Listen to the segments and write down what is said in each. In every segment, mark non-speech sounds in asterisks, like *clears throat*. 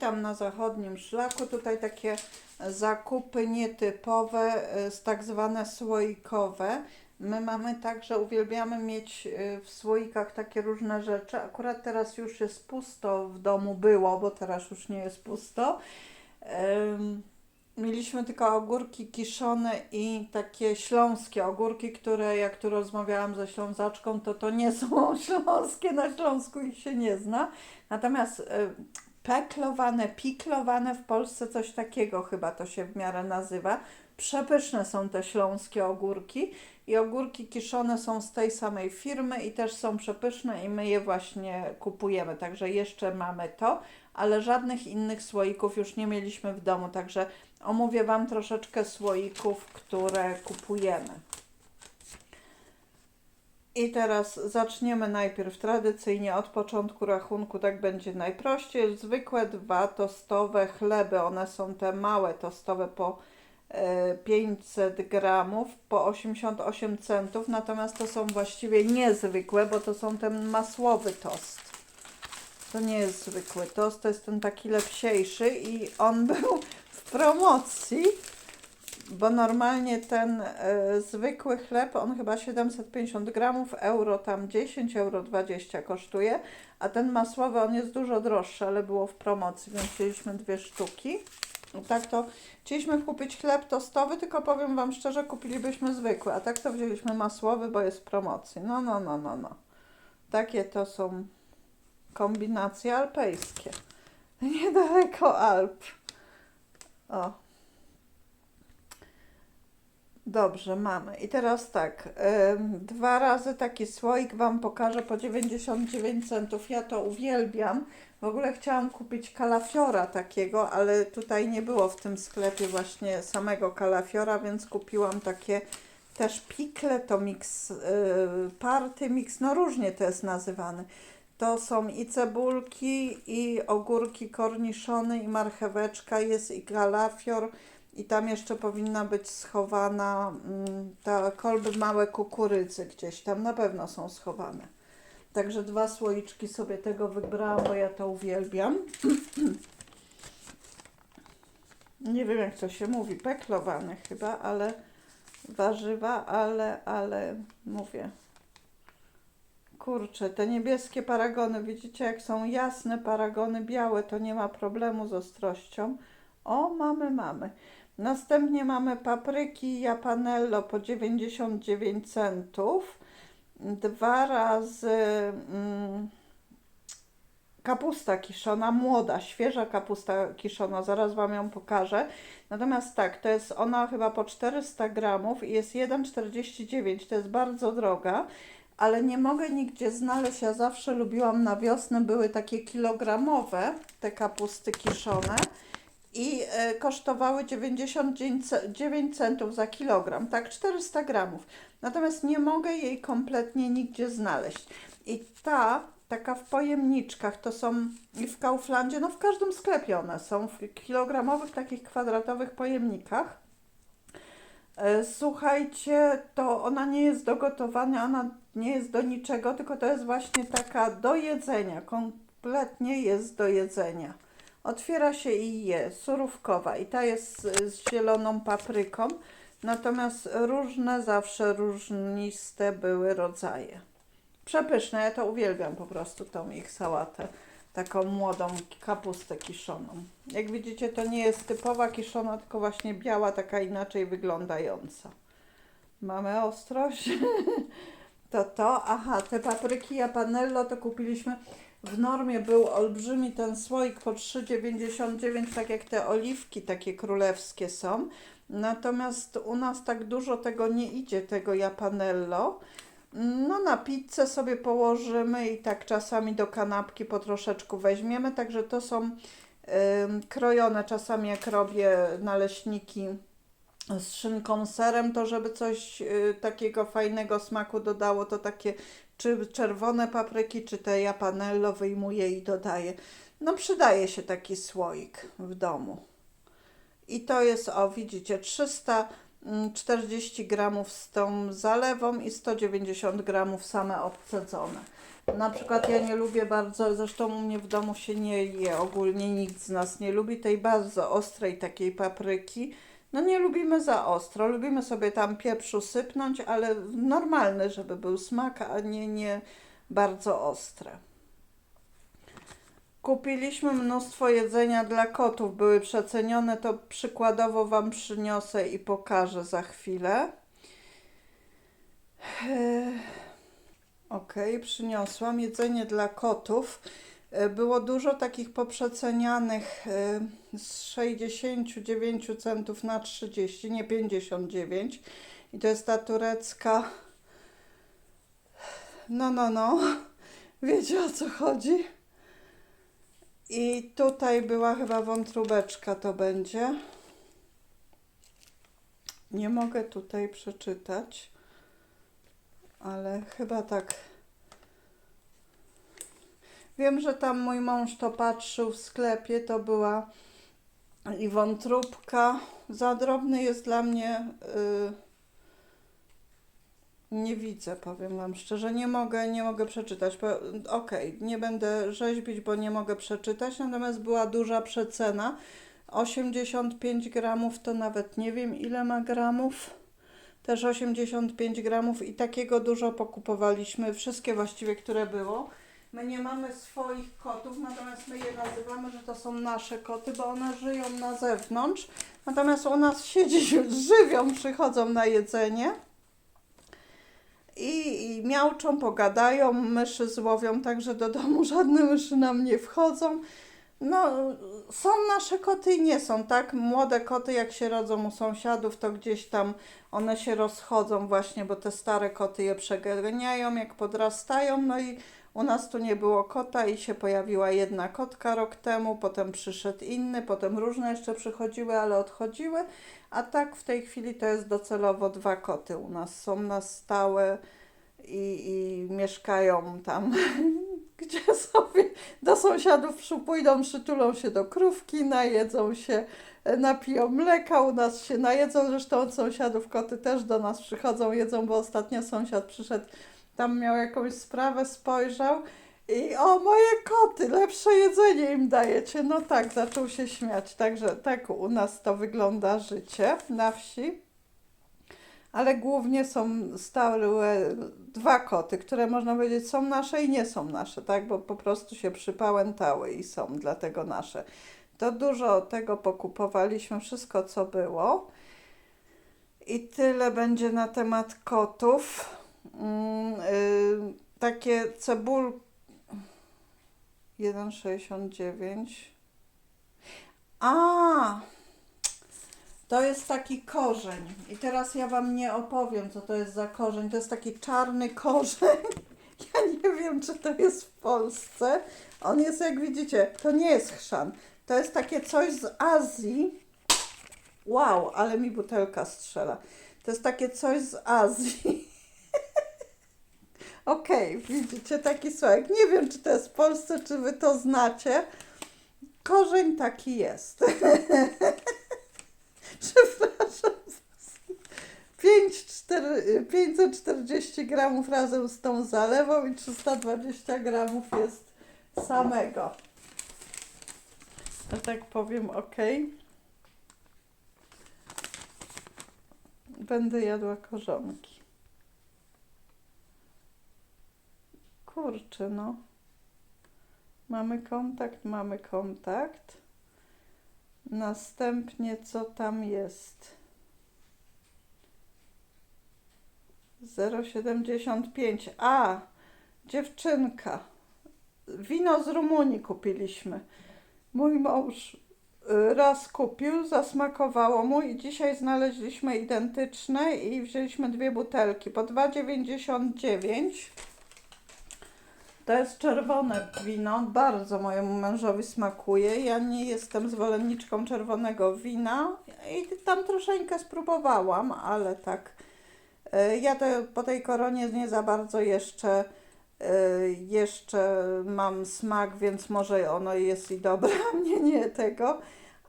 Witam na zachodnim szlaku. Tutaj takie zakupy nietypowe, z tak zwane słoikowe. My mamy tak, że uwielbiamy mieć y, w słoikach takie różne rzeczy. Akurat teraz już jest pusto w domu było, bo teraz już nie jest pusto. Mieliśmy tylko ogórki kiszone i takie śląskie ogórki, które jak tu rozmawiałam ze ślązaczką, to to nie są *laughs* śląskie, na Śląsku ich się nie zna. Natomiast y, peklowane, piklowane w Polsce coś takiego chyba to się w miarę nazywa. Przepyszne są te śląskie ogórki i ogórki kiszone są z tej samej firmy i też są przepyszne i my je właśnie kupujemy. Także jeszcze mamy to, ale żadnych innych słoików już nie mieliśmy w domu, także omówię Wam troszeczkę słoików, które kupujemy. I teraz zaczniemy najpierw tradycyjnie od początku rachunku, tak będzie najprościej. Zwykłe dwa tostowe chleby, one są te małe tostowe po e, 500 gramów, po 88 centów, natomiast to są właściwie niezwykłe, bo to są ten masłowy tost. To nie jest zwykły tost, to jest ten taki lepsiejszy i on był w promocji, bo normalnie ten e, zwykły chleb, on chyba 750 gramów, euro tam 10, euro 20 kosztuje, a ten masłowy, on jest dużo droższy, ale było w promocji, więc wzięliśmy dwie sztuki. I tak to chcieliśmy kupić chleb tostowy, tylko powiem Wam szczerze, kupilibyśmy zwykły, a tak to wzięliśmy masłowy, bo jest w promocji. No, no, no, no, no. Takie to są kombinacje alpejskie. *laughs* Niedaleko Alp. O. Dobrze, mamy. I teraz tak, dwa razy taki słoik Wam pokażę po 99 centów. Ja to uwielbiam. W ogóle chciałam kupić kalafiora takiego, ale tutaj nie było w tym sklepie właśnie samego kalafiora, więc kupiłam takie też pikle, to mix, yy, party mix, no różnie to jest nazywane. To są i cebulki, i ogórki korniszony, i marcheweczka, jest i kalafior, i tam jeszcze powinna być schowana mm, ta kolby małe kukurydzy gdzieś tam, na pewno są schowane. Także dwa słoiczki sobie tego wybrałam, bo ja to uwielbiam. *clears throat* Nie wiem jak to się mówi, peklowane chyba, ale warzywa, ale, ale mówię. Kurczę, te niebieskie paragony, widzicie jak są jasne paragony białe, to nie ma problemu z ostrością. O, mamy, mamy. Następnie mamy papryki japanello po 99 centów. Dwa razy mm, kapusta kiszona, młoda, świeża kapusta kiszona, zaraz Wam ją pokażę. Natomiast tak, to jest ona chyba po 400 gramów i jest 1,49, to jest bardzo droga, ale nie mogę nigdzie znaleźć, ja zawsze lubiłam na wiosnę, były takie kilogramowe, te kapusty kiszone i e, kosztowały 99 ce- 9 centów za kilogram, tak 400 gramów. Natomiast nie mogę jej kompletnie nigdzie znaleźć. I ta, taka w pojemniczkach, to są i w Kauflandzie, no w każdym sklepie one są, w kilogramowych takich kwadratowych pojemnikach. E, Słuchajcie, to ona nie jest do gotowania, ona nie jest do niczego, tylko to jest właśnie taka do jedzenia, kompletnie jest do jedzenia. Otwiera się i je, surówkowa i ta jest z, z zieloną papryką, natomiast różne, zawsze różniste były rodzaje. Przepyszne, ja to uwielbiam po prostu tą ich sałatę, taką młodą kapustę kiszoną. Jak widzicie, to nie jest typowa kiszona, tylko właśnie biała, taka inaczej wyglądająca. Mamy ostrość. *laughs* To to, aha, te papryki japanello to kupiliśmy. W normie był olbrzymi ten słoik po 3,99, tak jak te oliwki takie królewskie są. Natomiast u nas tak dużo tego nie idzie, tego japanello. No na pizzę sobie położymy i tak czasami do kanapki po troszeczku weźmiemy, także to są ym, krojone czasami jak robię naleśniki z szynką, serem, to żeby coś y, takiego fajnego smaku dodało, to takie czy czerwone papryki, czy te japanello wyjmuję i dodaję. No przydaje się taki słoik w domu. I to jest, o widzicie, 340 gramów z tą zalewą i 190 gramów same obcedzone. Na przykład ja nie lubię bardzo, zresztą u mnie w domu się nie je, ogólnie nikt z nas nie lubi tej bardzo ostrej takiej papryki. No nie lubimy za ostro, lubimy sobie tam pieprzu sypnąć, ale normalny, żeby był smak, a nie, nie bardzo ostre. Kupiliśmy mnóstwo jedzenia dla kotów, były przecenione, to przykładowo Wam przyniosę i pokażę za chwilę. Eee, Ok, przyniosłam jedzenie dla kotów. E, Było dużo takich poprzecenianych e, z 69 centów na 30, nie 59. I to jest ta turecka. No, no, no. *laughs* Wiecie o co chodzi? I tutaj była chyba wątróbeczka, to będzie. Nie mogę tutaj przeczytać, ale chyba tak. Wiem, że tam mój mąż to patrzył w sklepie, to była i wątróbka. Za drobny jest dla mnie. y, nie widzę, powiem Wam szczerze. Nie mogę, nie mogę przeczytać. Okej, nie będę rzeźbić, bo nie mogę przeczytać. Natomiast była duża przecena. 85 gramów to nawet nie wiem ile ma gramów. Też 85 gramów i takiego dużo pokupowaliśmy. Wszystkie właściwie, które było. My nie mamy swoich kotów, natomiast my je nazywamy, że to są nasze koty, bo one żyją na zewnątrz. Natomiast u nas siedzi, *laughs* żywią, przychodzą na jedzenie. I, I miauczą, pogadają, myszy złowią, także do domu *laughs* żadne myszy nam nie wchodzą. No, są nasze koty i nie są, tak? Młode koty, jak się rodzą u sąsiadów, to gdzieś tam one się rozchodzą właśnie, bo te stare koty je przeganiają, jak podrastają. No i u nas tu nie było kota i się pojawiła jedna kotka rok temu, potem przyszedł inny, potem różne jeszcze przychodziły, ale odchodziły. A tak w tej chwili to jest docelowo dwa koty u nas. Są na stałe i, i mieszkają tam, *laughs* gdzie sobie do sąsiadów pójdą, przytulą się do krówki, najedzą się, e, napiją mleka, u nas się najedzą. Zresztą od sąsiadów koty też do nas przychodzą, jedzą, bo ostatnio sąsiad przyszedł, tam miał jakąś sprawę, spojrzał i o, moje koty, lepsze jedzenie im dajecie. No tak, zaczął się śmiać. Także tak u nas to wygląda życie na wsi. Ale głównie są stałe dwa koty, które można powiedzieć są nasze i nie są nasze, tak? Bo po prostu się przypałętały i są dlatego nasze. To dużo tego pokupowaliśmy, wszystko co było. I tyle będzie na temat kotów. Mm, y, takie cebul 1,69. A! To jest taki korzeń. I teraz ja Wam nie opowiem, co to jest za korzeń. To jest taki czarny korzeń. *laughs* Ja nie wiem, czy to jest w Polsce. On jest, jak widzicie, to nie jest chrzan. To jest takie coś z Azji. Wow, ale mi butelka strzela. To jest takie coś z Azji. *laughs* Okej, widzicie taki słowek. Nie wiem, czy to jest w Polsce, czy Wy to znacie. Korzeń taki jest. *laughs* Przepraszam. 5, 4, 540 gramów razem z tą zalewą i 320 gramów jest samego. Że tak powiem, ok. Będę jadła korzonki. Kurczę, no. Mamy kontakt, mamy kontakt. Następnie co tam jest? 0,75. A, dziewczynka. Wino z Rumunii kupiliśmy. Mój mąż y, raz kupił, zasmakowało mu i dzisiaj znaleźliśmy identyczne i wzięliśmy dwie butelki po 2,99. To jest czerwone wino, bardzo mojemu mężowi smakuje. Ja nie jestem zwolenniczką czerwonego wina i tam troszeczkę spróbowałam, ale tak. e, Ja to po tej koronie nie za bardzo jeszcze, e, jeszcze mam smak, więc może ono jest i dobre, a mnie nie tego.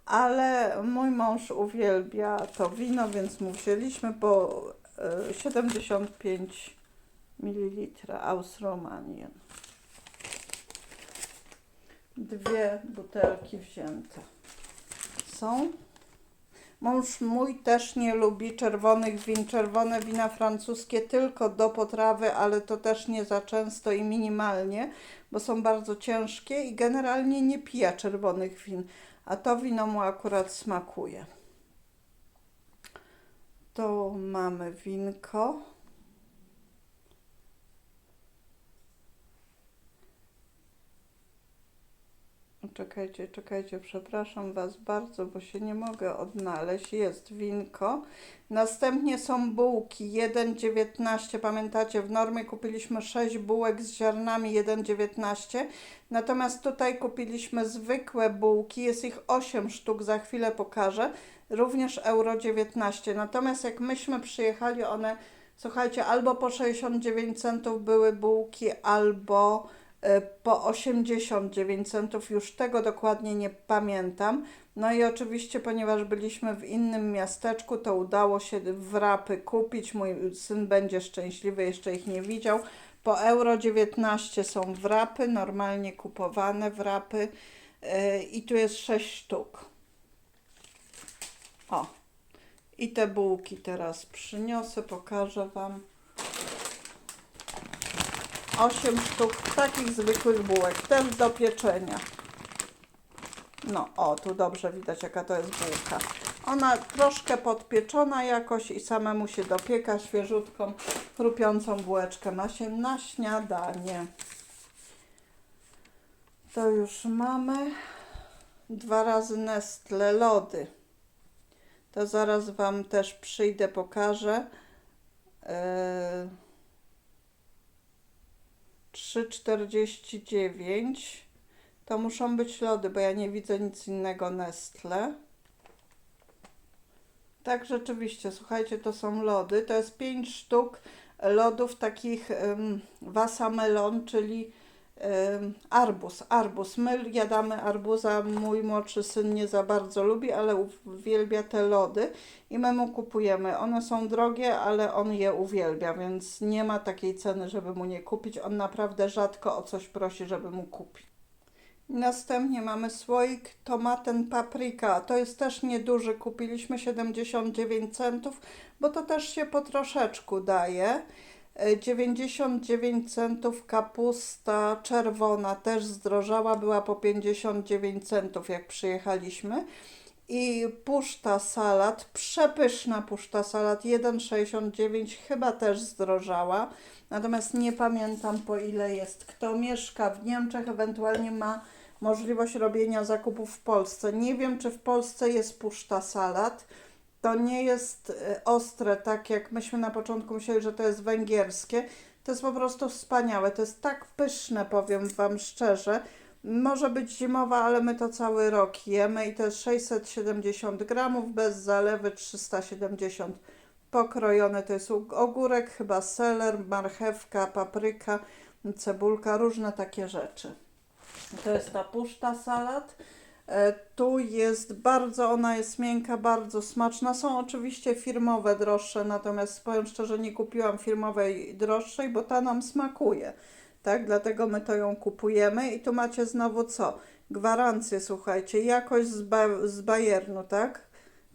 Ale mój mąż uwielbia to wino, więc mu wzięliśmy po e, 75 ml aus Romanien. Dwie butelki wzięte są. Mąż mój też nie lubi czerwonych win. Czerwone wina francuskie tylko do potrawy, ale to też nie za często i minimalnie, bo są bardzo ciężkie i generalnie nie pija czerwonych win. A to wino mu akurat smakuje. To mamy winko. Czekajcie, czekajcie, przepraszam Was bardzo, bo się nie mogę odnaleźć. Jest winko. Następnie są bułki 1,19. Pamiętacie, w normie kupiliśmy 6 bułek z ziarnami 1,19. Natomiast tutaj kupiliśmy zwykłe bułki. Jest ich 8 sztuk, za chwilę pokażę. Również euro 19. Natomiast jak myśmy przyjechali, one, słuchajcie, albo po 69 centów były bułki, albo po 89 centów, już tego dokładnie nie pamiętam. No i oczywiście, ponieważ byliśmy w innym miasteczku, to udało się wrapy kupić. Mój syn będzie szczęśliwy, jeszcze ich nie widział. Po euro 19 są wrapy, normalnie kupowane wrapy yy, i tu jest 6 sztuk. O, i te bułki teraz przyniosę, pokażę Wam. 8 sztuk takich zwykłych bułek, też do pieczenia. No, o, tu dobrze widać, jaka to jest bułka. Ona troszkę podpieczona jakoś i samemu się dopieka świeżutką, chrupiącą bułeczkę ma się na śniadanie. To już mamy. Dwa razy Nestle lody. To zaraz Wam też przyjdę, pokażę. Yy, 3,49 to muszą być lody, bo ja nie widzę nic innego Nestle. Tak, rzeczywiście, słuchajcie, to są lody. To jest 5 sztuk lodów takich um, wasamelon, czyli um, arbuz. Arbuz. My jadamy arbuza, mój młodszy syn nie za bardzo lubi, ale uwielbia te lody i my mu kupujemy. One są drogie, ale on je uwielbia, więc nie ma takiej ceny, żeby mu nie kupić. On naprawdę rzadko o coś prosi, żeby mu kupić. Następnie mamy słoik tomaten papryka. To jest też nieduży. Kupiliśmy 79 centów, bo to też się po troszeczku daje. E, 99 centów kapusta czerwona też zdrożała, była po 59 centów jak przyjechaliśmy. I puszta salat, przepyszna puszta salat, 1,69 chyba też zdrożała. Natomiast nie pamiętam po ile jest. Kto mieszka w Niemczech, ewentualnie ma możliwość robienia zakupów w Polsce. Nie wiem, czy w Polsce jest puszta salat. To nie jest e, ostre, tak jak myśmy na początku myśleli, że to jest węgierskie. To jest po prostu wspaniałe. To jest tak pyszne, powiem Wam szczerze. Może być zimowa, ale my to cały rok jemy i to jest 670 gramów, bez zalewy 370 pokrojone. To jest ogórek, chyba seler, marchewka, papryka, cebulka, różne takie rzeczy. To jest ta puszta salat. E, Tu jest bardzo, ona jest miękka, bardzo smaczna. Są oczywiście firmowe droższe, natomiast powiem szczerze, nie kupiłam firmowej droższej, bo ta nam smakuje. Tak, dlatego my to ją kupujemy. I tu macie znowu co? Gwarancję, słuchajcie, jakość z, ba z Bayernu, tak?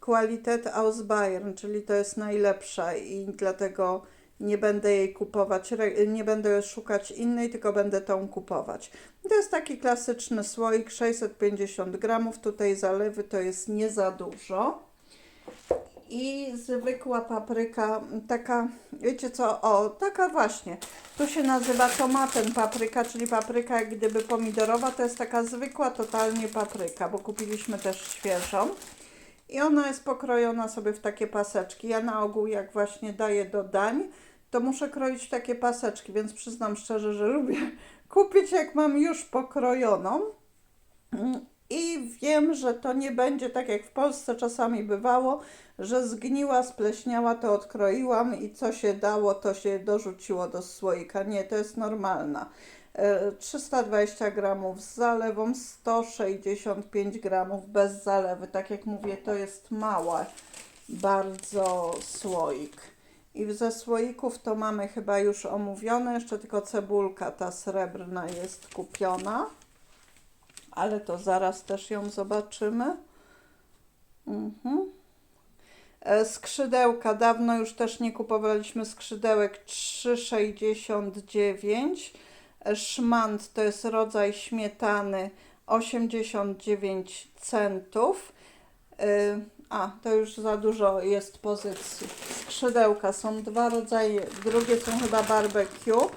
Qualität aus Bayern, czyli to jest najlepsza i dlatego nie będę jej kupować, nie będę szukać innej, tylko będę tą kupować. To jest taki klasyczny słoik, 650 gramów, tutaj zalewy to jest nie za dużo. I zwykła papryka, taka, wiecie co, o, taka właśnie, tu się nazywa tomaten papryka, czyli papryka jak gdyby pomidorowa, to jest taka zwykła totalnie papryka, bo kupiliśmy też świeżą. I ona jest pokrojona sobie w takie paseczki. Ja na ogół, jak właśnie daję do dań, to muszę kroić takie paseczki, więc przyznam szczerze, że lubię *laughs* kupić, jak mam już pokrojoną. I wiem, że to nie będzie tak jak w Polsce czasami bywało, że zgniła, spleśniała, to odkroiłam i co się dało, to się dorzuciło do słoika. Nie, to jest normalna. E, 320 gramów z zalewą, 165 gramów bez zalewy. Tak jak mówię, to jest mała bardzo słoik. I ze słoików to mamy chyba już omówione, jeszcze tylko cebulka ta srebrna jest kupiona. Ale to zaraz też ją zobaczymy. Mhm. E, Skrzydełka, dawno już też nie kupowaliśmy skrzydełek 3,69. Szmand to jest rodzaj śmietany 89 centów. Y, A, to już za dużo jest pozycji. Skrzydełka są dwa rodzaje, drugie są chyba barbecue,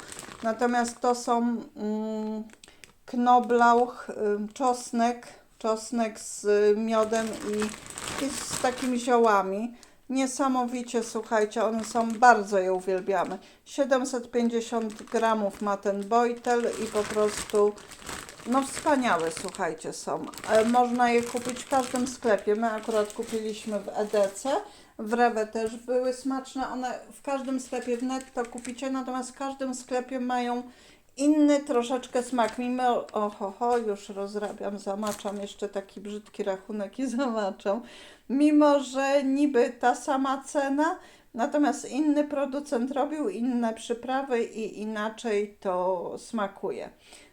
natomiast to są mm, knoblauch, y, czosnek, czosnek z miodem i, i z takimi ziołami. Niesamowicie, słuchajcie, one są, bardzo je uwielbiamy. 750 gramów ma ten bojtel i po prostu no wspaniałe, słuchajcie, są. E, Można je kupić w każdym sklepie. My akurat kupiliśmy w EDC. W Rewe też były smaczne. One w każdym sklepie w netto kupicie, natomiast w każdym sklepie mają inny troszeczkę smak. Mimo, oho, ho, już rozrabiam, zamaczam jeszcze taki brzydki rachunek i *laughs* zamaczam. Mimo, że niby ta sama cena, natomiast inny producent robił inne przyprawy i inaczej to smakuje.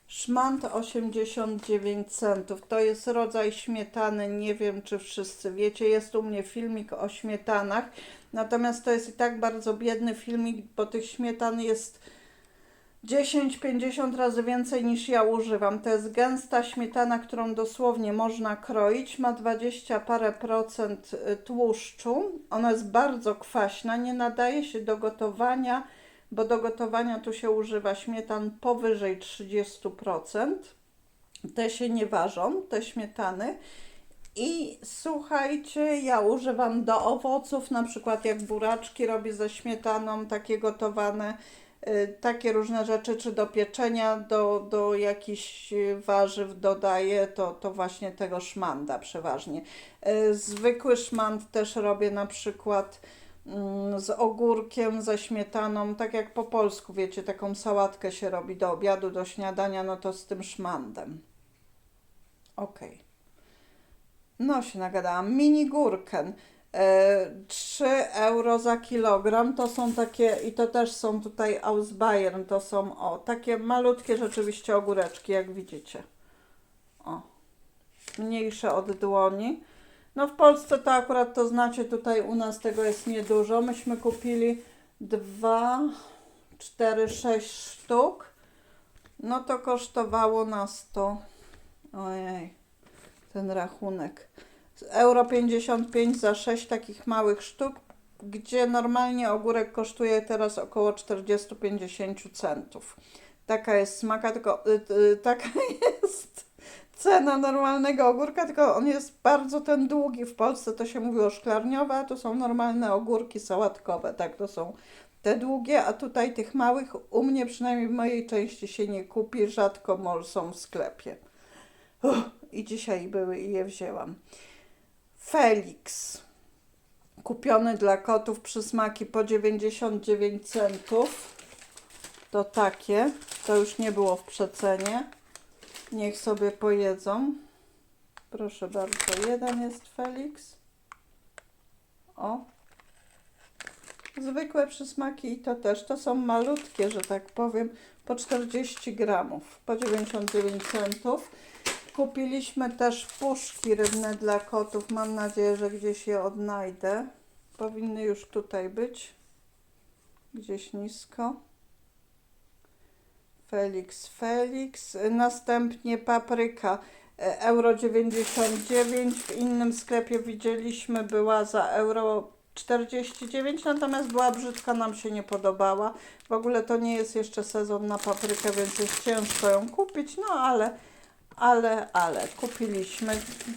Szmant 89 centów. To jest rodzaj śmietany. Nie wiem, czy wszyscy wiecie. Jest u mnie filmik o śmietanach. Natomiast to jest i tak bardzo biedny filmik, bo tych śmietan jest 10-50 razy więcej niż ja używam. To jest gęsta śmietana, którą dosłownie można kroić. Ma 20 parę procent y, tłuszczu. Ona jest bardzo kwaśna, nie nadaje się do gotowania, bo do gotowania tu się używa śmietan powyżej 30%. Te się nie ważą, te śmietany. I słuchajcie, ja używam do owoców, na przykład jak buraczki robię ze śmietaną, takie gotowane, takie różne rzeczy, czy do pieczenia, do, do jakichś y, warzyw dodaję, to, to właśnie tego szmanda przeważnie. Y, Zwykły szmand też robię na przykład mm, z ogórkiem, ze śmietaną, tak jak po polsku, wiecie, taką sałatkę się robi do obiadu, do śniadania, no to z tym szmandem. Okej. No się nagadałam. Mini gurken. E, 3 euro za kilogram. To są takie, i to też są tutaj Ausbayern. To są o takie malutkie rzeczywiście ogóreczki, jak widzicie. O. Mniejsze od dłoni. No w Polsce to akurat to znacie, tutaj u nas tego jest niedużo. Myśmy kupili 2, 4, 6 sztuk. No to kosztowało nas to. Ojej ten rachunek. Euro 55 za 6 takich małych sztuk, gdzie normalnie ogórek kosztuje teraz około 40-50 centów. Taka jest smaka, tylko y, y, taka *laughs* jest cena normalnego ogórka, tylko on jest bardzo ten długi. W Polsce to się mówi o szklarniowe, a to są normalne ogórki sałatkowe, tak, to są te długie, a tutaj tych małych u mnie przynajmniej w mojej części się nie kupi, rzadko są w sklepie. I dzisiaj były i je wzięłam. Felix. Kupiony dla kotów przysmaki po 99 centów. To takie. To już nie było w przecenie. Niech sobie pojedzą. Proszę bardzo. Jeden jest Felix. O. Zwykłe przysmaki i to też. To są malutkie, że tak powiem. Po 40 gramów. Po 99 centów. Kupiliśmy też puszki rybne dla kotów. Mam nadzieję, że gdzieś je odnajdę. Powinny już tutaj być. Gdzieś nisko. Felix, Felix. Następnie papryka. Euro 99. W innym sklepie widzieliśmy była za euro 49, natomiast była brzydka, nam się nie podobała. W ogóle to nie jest jeszcze sezon na paprykę, więc jest ciężko ją kupić, no ale ale, ale kupiliśmy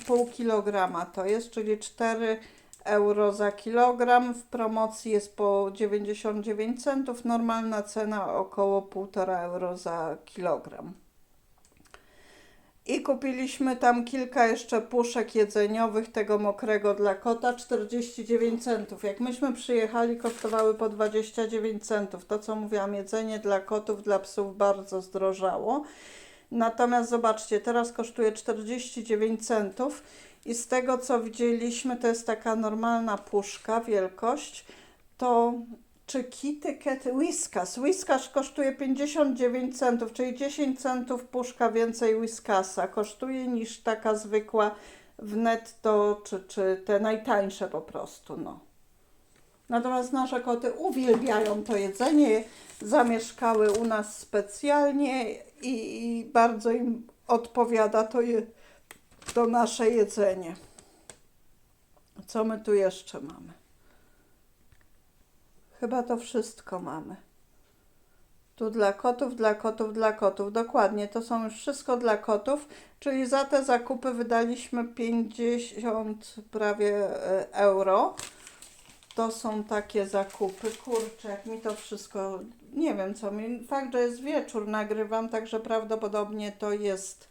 pół kilograma to jest, czyli 4 euro za kilogram. W promocji jest po 99 centów, normalna cena około 1,5 euro za kilogram. I kupiliśmy tam kilka jeszcze puszek jedzeniowych tego mokrego dla kota, 49 centów. Jak myśmy przyjechali, kosztowały po 29 centów. To co mówiłam, jedzenie dla kotów, dla psów bardzo zdrożało. Natomiast zobaczcie, teraz kosztuje 49 centów i z tego co widzieliśmy, to jest taka normalna puszka, wielkość, to czy KitKat Whiskas. Whiskas kosztuje 59 centów, czyli 10 centów puszka więcej Whiskasa kosztuje niż taka zwykła w netto, czy, czy te najtańsze po prostu, no. Natomiast nasze koty uwielbiają to jedzenie, zamieszkały u nas specjalnie i, i bardzo im odpowiada to, je, to nasze jedzenie. Co my tu jeszcze mamy? Chyba to wszystko mamy. Tu dla kotów, dla kotów, dla kotów. Dokładnie, to są już wszystko dla kotów, czyli za te zakupy wydaliśmy 50 prawie e, euro. To są takie zakupy. Kurczę, jak mi to wszystko. Nie wiem co mi. Fakt, że jest wieczór, nagrywam, także prawdopodobnie to jest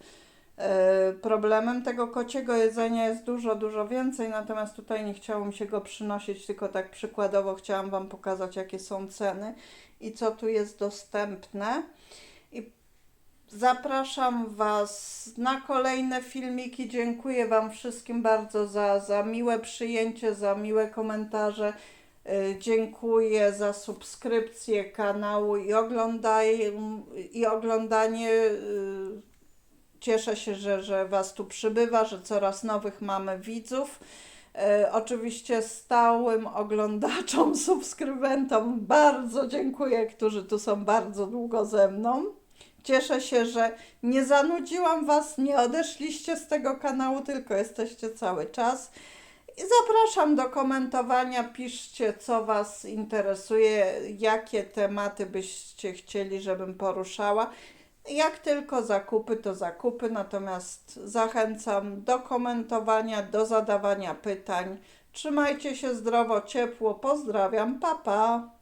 e, problemem. Tego kociego jedzenia jest dużo, dużo więcej, natomiast tutaj nie chciało mi się go przynosić, tylko tak przykładowo chciałam Wam pokazać, jakie są ceny i co tu jest dostępne. Zapraszam Was na kolejne filmiki. Dziękuję Wam wszystkim bardzo za, za miłe przyjęcie, za miłe komentarze. Y, Dziękuję za subskrypcję kanału i, oglądaj, i oglądanie. y, Cieszę się, że, że Was tu przybywa, że coraz nowych mamy widzów. E, oczywiście stałym oglądaczom, *laughs* subskrybentom bardzo dziękuję, którzy tu są bardzo długo ze mną. Cieszę się, że nie zanudziłam Was, nie odeszliście z tego kanału, tylko jesteście cały czas. I zapraszam do komentowania, piszcie co Was interesuje, jakie tematy byście chcieli, żebym poruszała. Jak tylko zakupy, to zakupy, natomiast zachęcam do komentowania, do zadawania pytań. Trzymajcie się zdrowo, ciepło, pozdrawiam, papa. Pa.